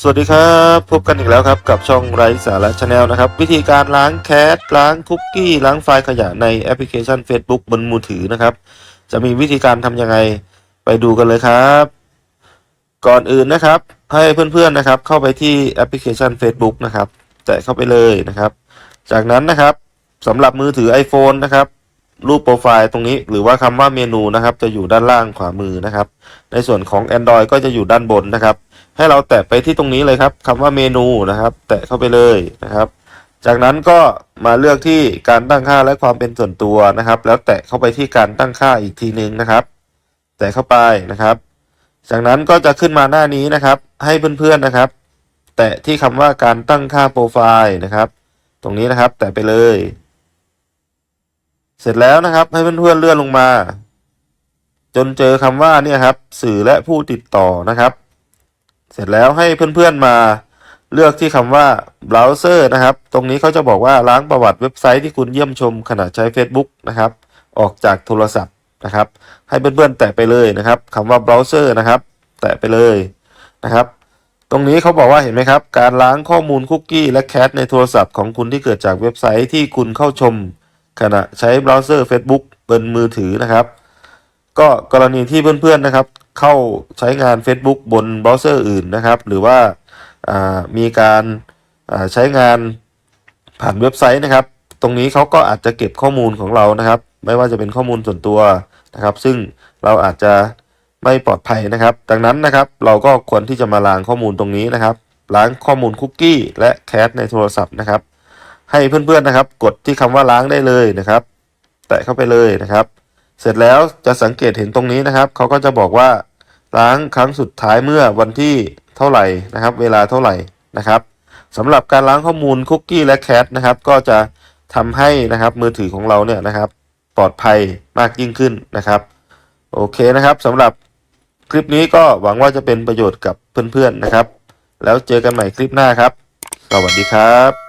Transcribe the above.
สวัสดีครับพบกันอีกแล้วครับกับช่องไร้สาระชาแนลนะครับ วิธีการล้างแคสล้างคุกกี้ล้างไฟล์ขยะในแอปพลิเคชัน Facebook บนมือถือนะครับ จะมีวิธีการทำยังไงไปดูกันเลยครับ ก่อนอื่นนะครับ ให้เพื่อนๆนะครับเข้าไปที่แอปพลิเคชัน Facebook นะครับแตะเข้าไปเลยนะครับ จากนั้นนะครับสำหรับมือถือ iPhone นะครับรูปโปรไฟล์ตรงนี้หรือว่าคำว่าเมนูนะครับ จะอยู่ด้านล่างขวามือนะครับ ในส่วนของ Android ก็จะอยู่ด้านบนนะครับ ให้เราแตะไปที่ตรงนี้เลยครับคำว่าเมนูนะครับ แตะเข้าไปเลยนะครับ จากนั้นก็มาเลือกที่การตั้งค่าและความเป็นส่วนตัวนะครับ แล้วแตะเข้าไปที่การตั้งค่าอีกทีหนึ่งนะครับ แตะเข้าไปนะครับ จากนั้นก็จะขึ้นมาหน้านี้นะครับ ให้เพื่อนๆนะครับ แตะที่คำว่าการตั้งค่าโปรไฟล์นะครับ ตรงนี้นะครับ แตะไปเลย เสร็จแล้วนะครับให้เพื่อนๆเลื่อนลงมา จนเจอคำว่าเนี่ยครับ สื่อและผู้ติดต่อนะครับ เสร็จแล้วให้เพื่อนๆมาเลือกที่คำว่า browser นะครับ ตรงนี้เขาจะบอกว่าล้างประวัติเว็บไซต์ที่คุณเยี่ยมชมขณะใช้ Facebook นะครับ ออกจากโทรศัพท์นะครับ ให้เพื่อนๆแตะไปเลยนะครับคำว่า browser นะครับ แตะไปเลยนะครับ ตรงนี้เขาบอกว่าเห็นไหมครับ การล้างข้อมูลคุกกี้และแคชในโทรศัพท์ของคุณที่เกิดจากเว็บไซต์ที่คุณเข้าชม ขณะใช้เบราว์เซอร์ Facebook บนมือถือนะครับ ก็กรณีที่เพื่อนๆนะครับ เข้าใช้งาน Facebook บนเบราว์เซอร์อื่นนะครับ หรือว่าามีการาใช้งานผ่านเว็บไซต์นะครับ ตรงนี้เขาก็อาจจะเก็บข้อมูลของเรานะครับ ไม่ว่าจะเป็นข้อมูลส่วนตัวนะครับ ซึ่งเราอาจจะไม่ปลอดภัยนะครับ ดังนั้นนะครับเราก็ควรที่จะมาล้างข้อมูลตรงนี้นะครับ ล้างข้อมูลคุกกี้และแคชในโทรศัพท์นะครับ ให้เพื่อนๆนะครับ กดที่คำว่าล้างได้เลยนะครับ แตะเข้าไปเลยนะครับ เสร็จแล้วจะสังเกตเห็นตรงนี้นะครับเขาก็จะบอกว่า ล้างครั้งสุดท้ายเมื่อวันที่เท่าไหร่นะครับ เวลาเท่าไหร่นะครับสำหรับการล้างข้อมูลคุกกี้และแคชนะครับก็จะทำให้นะครับมือถือของเราเนี่ยนะครับ ปลอดภัยมากยิ่งขึ้นนะครับ โอเคนะครับสำหรับคลิปนี้ก็หวังว่าจะเป็นประโยชน์กับเพื่อนๆนะครับ แล้วเจอกันใหม่คลิปหน้าครับ สวัสดีครับ